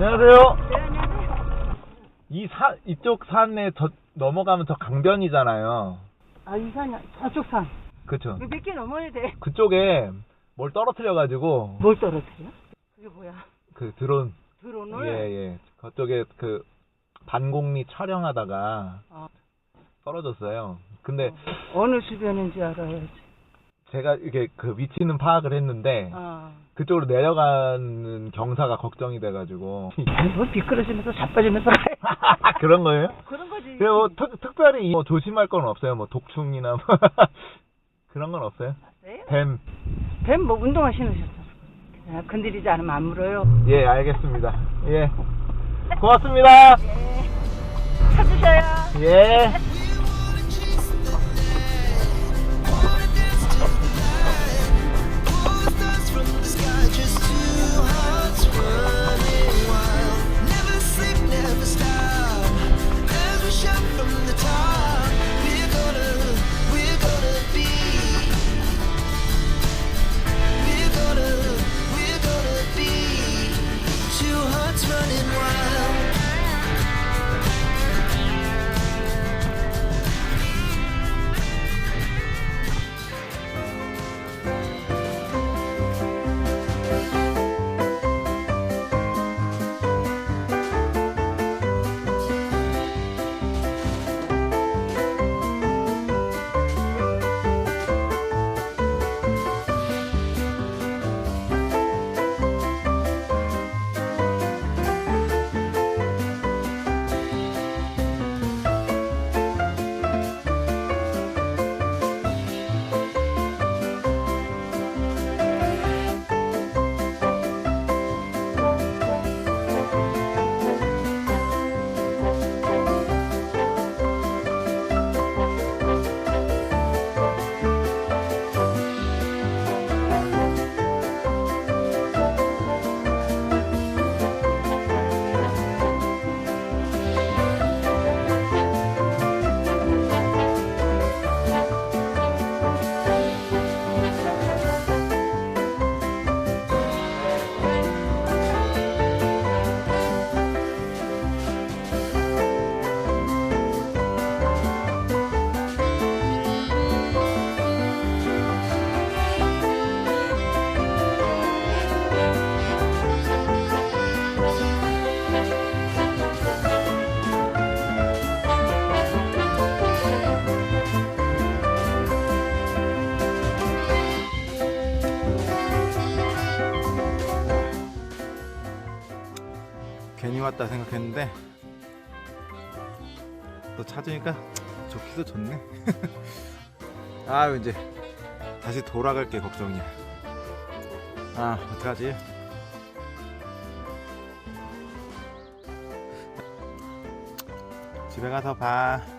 안녕하세요. 이 산, 이쪽 산에 저, 넘어가면 저 강변이잖아요. 아, 이 산이, 저쪽 산. 그쵸. 몇 개 넘어야 돼. 그쪽에 뭘 떨어뜨려가지고, 뭘 떨어뜨려? 그게 뭐야? 그 드론, 드론을? 예, 예. 그쪽에 그 반공리 촬영하다가 어, 떨어졌어요. 근데 어느 주변인지 알아야지. 제가 이게 그 위치는 파악을 했는데, 아. 그쪽으로 내려가는 경사가 걱정이 돼가지고. 뭐 미끄러지면서 자빠지면서. 그런 거예요? 그런 거지. 근데 뭐 특, 특별히 뭐 조심할 건 없어요. 뭐 독충이나 뭐 그런 건 없어요. 네? 뱀. 뱀 뭐 운동화 신으셨어. 그냥 건드리지 않으면 안 물어요. 예, 알겠습니다. 예. 고맙습니다. 찾으셔요. 예. 같다 생각했는데 또 찾으니까 좋기도 좋네. 아 이제 다시 돌아갈 게 걱정이야. 아 어떡하지? 집에 가서 봐.